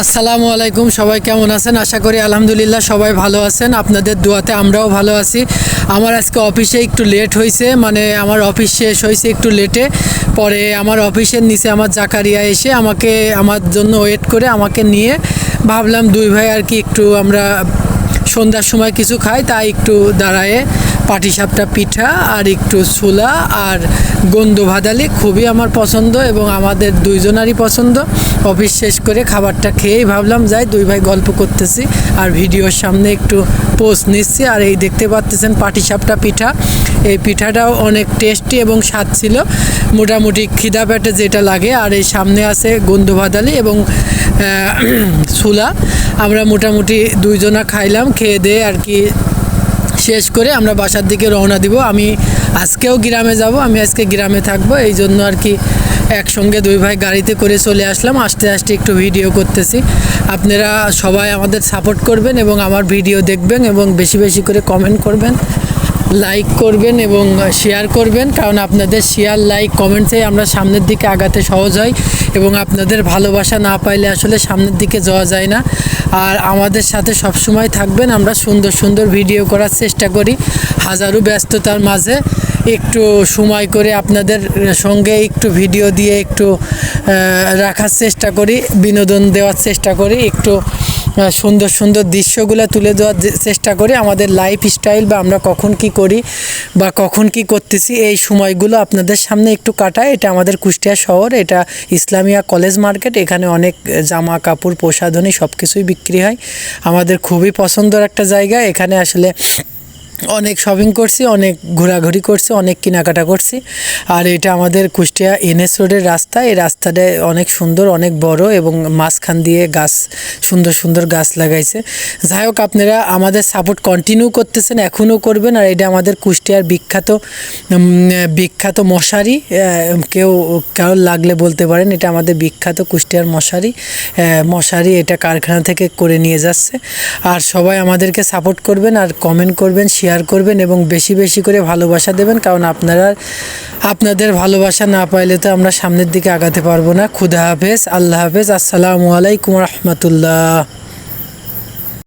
আসসালামু আলাইকুম, সবাই কেমন আছেন? আশা করি আলহামদুলিল্লাহ সবাই ভালো আছেন। আপনাদের দোয়াতে আমরাও ভালো আছি। আমার আজকে অফিসে একটু লেট হয়েছে মানে আমার অফিস শেষ হয়েছে একটু লেটে পরে আমার অফিসের নিচে আমার জাকারিয়া এসে আমাকে, আমার জন্য ওয়েট করে আমাকে নিয়ে ভাবলাম দুই ভাই আর কি একটু আমরা সন্ধ্যার সময় কিছু খাই, তাই একটু দাঁড়ায়ে পাটিসাপটা পিঠা আর একটু ছোলা আর গন্ধ ভাদালি খুবই আমার পছন্দ এবং আমাদের দুইজনারই পছন্দ। অফিস শেষ করে খাবারটা খেয়েই ভাবলাম, যাই দুই ভাই গল্প করতেছি আর ভিডিওর সামনে একটু পোস্ট নিচ্ছি। আর এই দেখতে পাচ্তেছেন পাটিসাপটা পিঠা। এই পিঠাটাও অনেক টেস্টি এবং স্বাদ ছিল। মোটামুটি খিদা পেটে যেটা লাগে। আর এই সামনে আছে গন্ধ ভাদালি এবং ছোলা। আমরা মোটামুটি দুইজনা খাইলাম, খেয়ে দিয়ে আর কি শেষ করে আমরা বাসার দিকে রওনা দিব। আমি আজকেও গ্রামে যাব, আমি আজকে গ্রামে থাকব, এই জন্য আর কি একসঙ্গে দুই ভাই গাড়িতে করে চলে আসলাম, আস্তে আস্তে একটু ভিডিও করতেছি। আপনারা সবাই আমাদের সাপোর্ট করবেন এবং আমার ভিডিও দেখবেন এবং বেশি বেশি করে কমেন্ট করবেন। লাইক করবেন এবং শেয়ার করবেন। কারণ আপনাদের শেয়ার লাইক কমেন্টসে আমরা সামনের দিকে আগাতে সহজ হয় এবং আপনাদের ভালোবাসা না পাইলে আসলে সামনের দিকে যাওয়া যায় না। আর আমাদের সাথে সব সময় থাকবেন। আমরা সুন্দর সুন্দর ভিডিও করার চেষ্টা করি। হাজারো ব্যস্ততার মাঝে একটু সময় করে আপনাদের সঙ্গে একটু ভিডিও দিয়ে একটু রাখার চেষ্টা করি, বিনোদন দেওয়ার চেষ্টা করি, একটু সুন্দর সুন্দর দৃশ্যগুলো তুলে দেওয়ার চেষ্টা করি, আমাদের লাইফ স্টাইল বা আমরা কখন কি করি বা কখন কি করতেছি, এই সময়গুলো আপনাদের সামনে একটু কাটায়। এটা আমাদের কুষ্টিয়া শহর, এটা ইসলামিয়া কলেজ মার্কেট এখানে অনেক জামা কাপড়, প্রসাধনী সব কিছুই বিক্রি হয়। আমাদের খুবই পছন্দের একটা জায়গা। এখানে আসলে অনেক শপিং করছি, অনেক ঘোরাঘুরি করছি, অনেক কেনাকাটা করছি। আর এটা আমাদের কুষ্টিয়া এনএস রোডের রাস্তা, এই রাস্তাটা অনেক সুন্দর, অনেক বড় এবং মাঝখান দিয়ে গাছ, সুন্দর সুন্দর গাছ লাগাইছে। যাই হোক, আপনারা আমাদের সাপোর্ট কন্টিনিউ করতেছেন, এখনও করবেন। আর এটা আমাদের কুষ্টিয়ার বিখ্যাত বিখ্যাত মশারি কেউ কারোর লাগলে বলতে পারেন, এটা আমাদের বিখ্যাত কুষ্টিয়ার মশারি। মশারি এটা কারখানা থেকে করে নিয়ে যাচ্ছে। আর সবাই আমাদেরকে সাপোর্ট করবেন আর কমেন্ট করবেন শেয়ার করবেন এবং বেশি বেশি করে ভালোবাসা দেবেন, কারণ আপনারা, আপনাদের ভালোবাসা না পাইলে তো আমরা সামনের দিকে আগাতে পারব না। খুদা হাফেজ, আল্লাহ হাফেজ, আসসালামু আলাইকুম রহমতুল্লাহ।